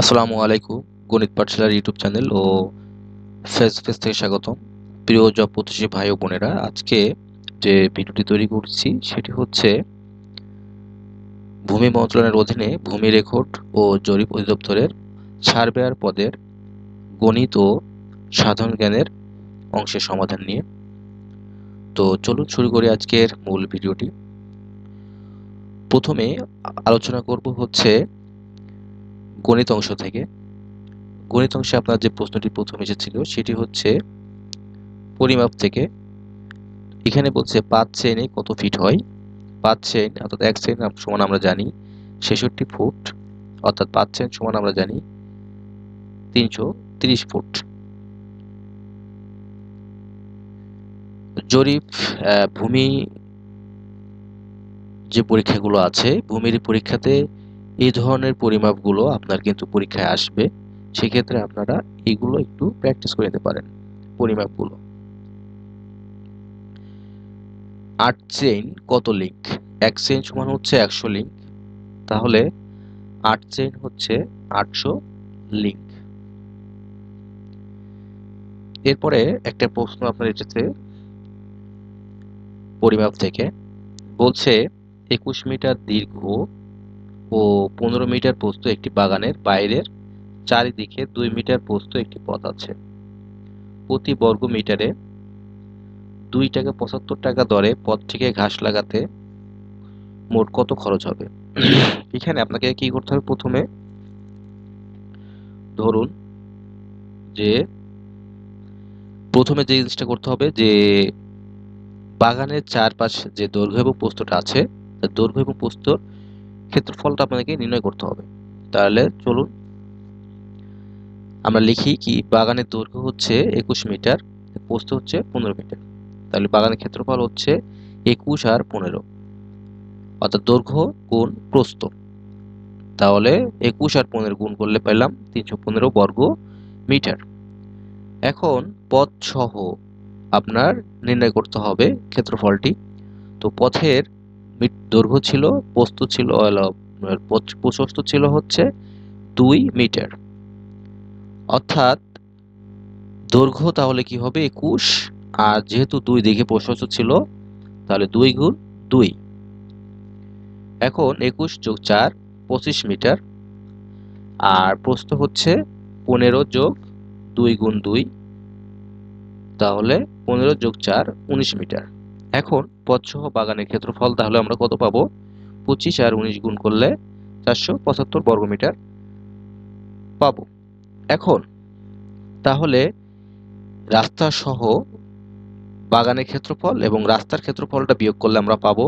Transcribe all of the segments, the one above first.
আসসালামু আলাইকুম, গণিত পাঠশালার ইউটিউব চ্যানেল ও ফেস ফেস থেকে স্বাগতম। প্রিয় জব প্রত্যাশী ভাই ও বোনেরা, আজকে যে ভিডিওটি তৈরি করছি সেটি হচ্ছে ভূমি মন্ত্রণালয়ের অধীনে ভূমি রেকর্ড ও জরিপ অধিদপ্তরের সার্ভেয়ার পদের গণিত ও সাধারণ জ্ঞানের অংশের সমাধান নিয়ে। তো চলুন শুরু করি আজকের মূল ভিডিওটি। প্রথমে আলোচনা করব হচ্ছে গণিত অংশ থেকে। গণিত অংশে আপনার যে প্রশ্নটি প্রথম এসেছিল, সেটি হচ্ছে পরিমাপ থেকে। এখানে বলছে পাঁচ চেইনে কত ফিট হয়? পাঁচ চেইন অর্থাৎ এক চেইন সমান আমরা জানি ছেষট্টি ফুট, অর্থাৎ পাঁচ চেইন সমান আমরা জানি তিনশো তিরিশ ফুট। জরিপ ভূমি যে পরীক্ষাগুলো আছে, ভূমির পরীক্ষাতে এই ধরনের পরিমাপগুলো আপনার কিন্তু পরীক্ষায় আসবে। সেক্ষেত্রে আপনারা এগুলো একটু প্র্যাকটিস করে নিতে পারেন, পরিমাপগুলো। আট চেইন কত লিঙ্ক এক চেইন সমান হচ্ছে একশো লিঙ্ক তাহলে আট চেইন হচ্ছে আটশো লিঙ্ক এরপরে একটা প্রশ্ন আপনার এসেছে পরিমাপ থেকে। বলছে, একুশ মিটার দীর্ঘ ও পনেরো মিটার প্রস্ত একটি বাগানের বাইরের চারিদিকে দুই মিটার প্রস্ত একটি পথ আছে। প্রতি বর্গ মিটারে দুই টাকা পঁচাত্তর টাকা দরে পথটিকে ঘাস লাগাতে মোট কত খরচ হবে? এখানে আপনাকে কি করতে হবে প্রথমে ধরুন যে প্রথমে যে জিনিসটা করতে হবে যে বাগানের চারপাশ যে দৈর্ঘ্য এবং পোস্তটা আছে দৈর্ঘ্য এবং পোস্তর ক্ষেত্রফলটা আপনাদেরকে নির্ণয় করতে হবে। তাহলে চলুন, আমরা লিখি কি, বাগানের দৈর্ঘ্য হচ্ছে একুশ মিটার পোস্ত হচ্ছে পনেরো মিটার। তাহলে বাগানের ক্ষেত্রফল হচ্ছে একুশ আর পনেরো। অর্থাৎ দৈর্ঘ্য গুণ প্রস্ত তাহলে একুশ আর পনেরো গুণ করলে পেলাম তিনশো পনেরো বর্গ মিটার। এখন পথ সহ আপনার নির্ণয় করতে হবে ক্ষেত্রফলটি। তো পথের দৈর্ঘ্য ছিল প্রস্থ ছিল প্রশস্ত ছিল হচ্ছে দুই মিটার। অর্থাৎ দৈর্ঘ্য তাহলে কি হবে একুশ, আর যেহেতু দুই দিকে প্রশস্ত ছিল, তাহলে দুই গুণ দুই। এখন একুশ যোগ চার, পঁচিশ মিটার, আর প্রস্থ হচ্ছে পনেরো যোগ দুই গুণ দুই, তাহলে পনেরো যোগ চার, উনিশ মিটার। এখন পথসহ বাগানের ক্ষেত্রফল তাহলে আমরা কত পাবো? পঁচিশ আর উনিশ গুণ করলে চারশো পঁচাত্তর বর্গমিটার পাবো। এখন তাহলে রাস্তা সহ বাগানের ক্ষেত্রফল এবং রাস্তার ক্ষেত্রফলটা বিয়োগ করলে আমরা পাবো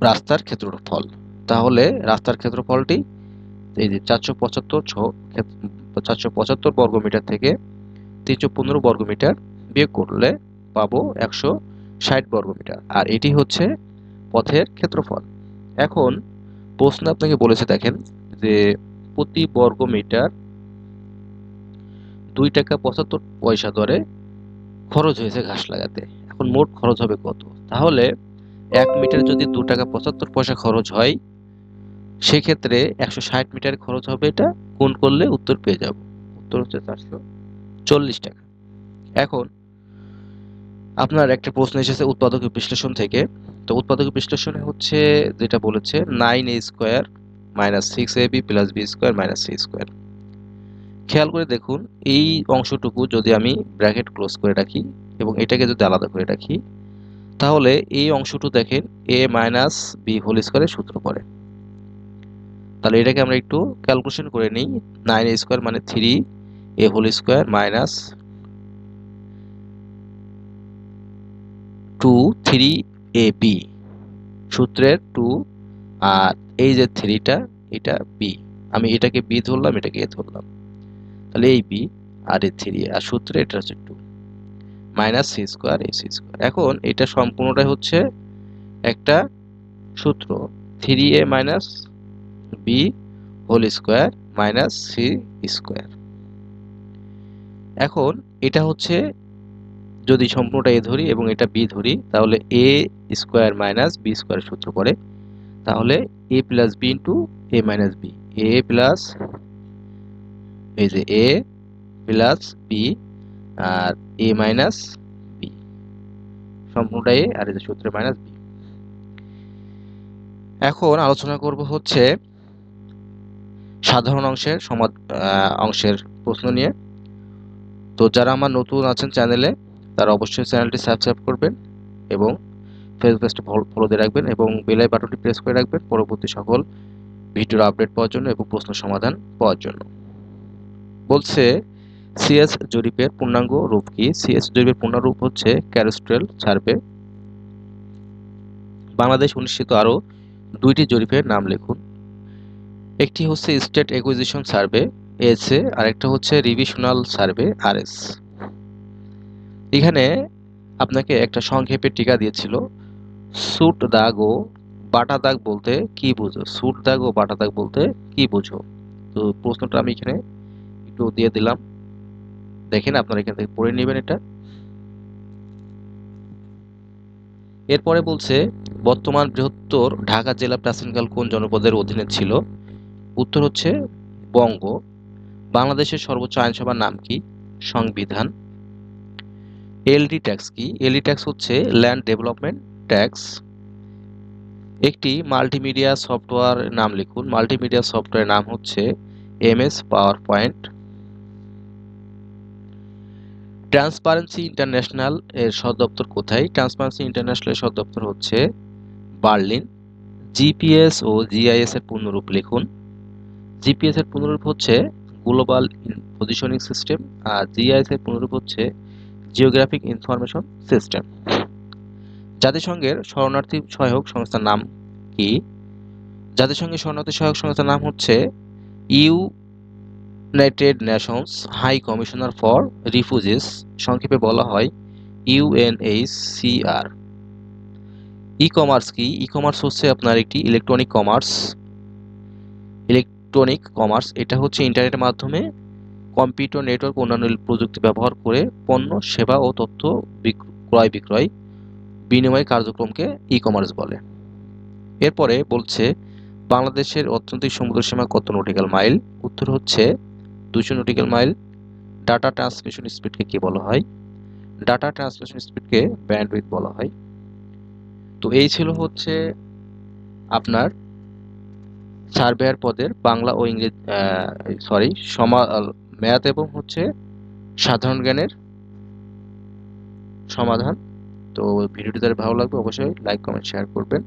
রাস্তার ক্ষেত্রফল। তাহলে রাস্তার ক্ষেত্রফলটি এই যে চারশো পঁচাত্তর ছ চারশো পঁচাত্তর বর্গমিটার থেকে তিনশো পনেরো বর্গমিটার বিয়োগ করলে পাবো একশো ষাট বর্গমিটার। আর এটি হচ্ছে পথের ক্ষেত্রফল। এখন প্রশ্ন আপনাকে বলেছে, দেখেন, যে প্রতি বর্গ মিটার দুই টাকা পঁচাত্তর পয়সা দরে খরচ হয়েছে ঘাস লাগাতে। এখন মোট খরচ হবে কত? তাহলে এক মিটার যদি দু টাকা পঁচাত্তর পয়সা খরচ হয়, সেক্ষেত্রে একশো ষাট মিটার খরচ হবে এটা, গুণ করলে উত্তর পেয়ে যাব। উত্তর হচ্ছে চারশো চল্লিশ টাকা। এখন আপনার একটা প্রশ্ন এসেছে উৎপাদক বিশ্লেষণ থেকে। তো উৎপাদক বিশ্লেষণে হচ্ছে যেটা বলেছে nine A square minus six A B plus B square minus C square খেয়াল করে দেখুন, এই অংশটুকু যদি আমি ব্র্যাকেট ক্লোজ করে রাখি এবং এটাকে যদি আলাদা করে রাখি, তাহলে এই অংশটু দেখেন এ মাইনাস বি হোল স্কোয়ারের সূত্র পড়ে। তাহলে এটাকে আমরা একটু ক্যালকুলেশন করে নিই নাইন এ স্কোয়ার মানে three A whole square minus two three A B সূত্রের টু আর এই যে থ্রিটা এটা বি আমি এটাকে বি ধরলাম, এটাকে এ ধরলাম। তাহলে এই বি আর এ থ্রি আর সূত্রে এটা হচ্ছে two minus C square A C square. এখন এটা সম্পূর্ণটাই হচ্ছে একটা সূত্র। Three A minus B whole square minus C square. এখন এটা হচ্ছে যদি সম্পূর্ণটা এ ধরি এবং এটা বি ধরি, তাহলে A square minus B square সূত্র পড়ে তাহলে A plus B into A minus B. A plus, এই যে এ প্লাস বি আর এ মাইনাস বি। সম্পূর্ণটা এ আর এই যে সূত্রে মাইনাস বি। এখন আলোচনা করব হচ্ছে সাধারণ অংশের সমাদ অংশের প্রশ্ন নিয়ে। তো যারা আমার নতুন আছেন চ্যানেলে তারা অবশ্যই চ্যানেলটি সাবস্ক্রাইব করবেন এবং ফেসবুক পেজটি ফলো দিয়ে রাখবেন এবং বেলাই বাটনটি প্রেস করে রাখবেন পরবর্তী সকল ভিডিওর আপডেট পাওয়ার জন্য এবং প্রশ্ন সমাধান পাওয়ার জন্য। বলছে সিএস জরিপের পূর্ণাঙ্গ রূপ কি? সিএস জরিপের পূর্ণাঙ্গ রূপ হচ্ছে ক্যারোস্ট্রেল সার্ভে বাংলাদেশ অনুষ্ঠিত আরও দুইটি জরিপের নাম লিখুন। একটি হচ্ছে state acquisition survey S SA আরেকটা হচ্ছে রিভিশনাল সার্ভে আরএস এখানে আপনাকে একটা সংক্ষেপে টিকা দিয়েছিল। সুট দাগ ও বাটা দাগ বলতে কি বুঝো? সুট দাগ ও বাটা দাগ বলতে কি বুঝো? তো প্রশ্নটা আমি এখানে একটু দিয়ে দিলাম। দেখেন আপনারা এখান থেকে পড়ে নেবেন এটা। এরপরে বলছে, বর্তমান বৃহত্তর ঢাকা জেলা প্রাচীনকাল কোন জনপদের অধীনে ছিল? উত্তর হচ্ছে বঙ্গ। বাংলাদেশের সর্বোচ্চ আইনসভার নাম কি? সংবিধান। এলডি ট্যাক্স কি? এলডি ট্যাক্স হচ্ছে ল্যান্ড ডেভেলপমেন্ট ট্যাক্স একটি মাল্টিমিডিয়া সফটওয়্যার নাম লিখুন। মাল্টিমিডিয়া সফটওয়্যার নাম হচ্ছে MS power point transparency international এর সদর দপ্তর কোথায়? ট্রান্সপারেন্সি ইন্টারন্যাশনাল সদর দপ্তর হচ্ছে বার্লিন। জিপিএস ও জিআইএস এর পূর্ণরূপ লিখুন। জিপিএস এর পূর্ণরূপ হচ্ছে গ্লোবাল পজিশনিং সিস্টেম আর জিআইএস এর পূর্ণরূপ হচ্ছে জিওগ্রাফিক ইনফরমেশন সিস্টেম জাতিসংঘের শরণার্থী সহায়ক সংস্থার নাম কি? জাতিসংঘের শরণার্থী সহায়ক সংস্থার নাম হচ্ছে U United Nations High Commissioner for Refugees সংক্ষেপে বলা হয় ইউএনএইচসিআর ই কমার্স কি? ই কমার্স হচ্ছে আপনার একটি ইলেকট্রনিক কমার্স ইলেকট্রনিক কমার্স এটা হচ্ছে ইন্টারনেটের মাধ্যমে কম্পিউটার নেটওয়ার্ক অন্যান্য প্রযুক্তি ব্যবহার করে পণ্য, সেবা ও তথ্য ক্রয় বিক্রয় বিনিময় কার্যক্রমকে ই কমার্স বলে। এরপরে বলছে, বাংলাদেশের অর্থনৈতিক সমুদ্রসীমা কত নটিক্যাল মাইল উত্তর হচ্ছে দুশো নটিক্যাল মাইল ডাটা ট্রান্সমিশন স্পিডকে কী বলা হয়? ডাটা ট্রান্সমিশন স্পিডকে ব্যান্ডউইথ বলা হয়। তো এই ছিল হচ্ছে আপনার সার্ভেয়ার পদের বাংলা ও ইংরেজি সরি সমা ম্যাথ এবং হচ্ছে সাধারণ জ্ঞানের সমাধান। তো ভিডিওটি তাদের ভালো লাগবে, অবশ্যই লাইক কমেন্ট শেয়ার করবেন।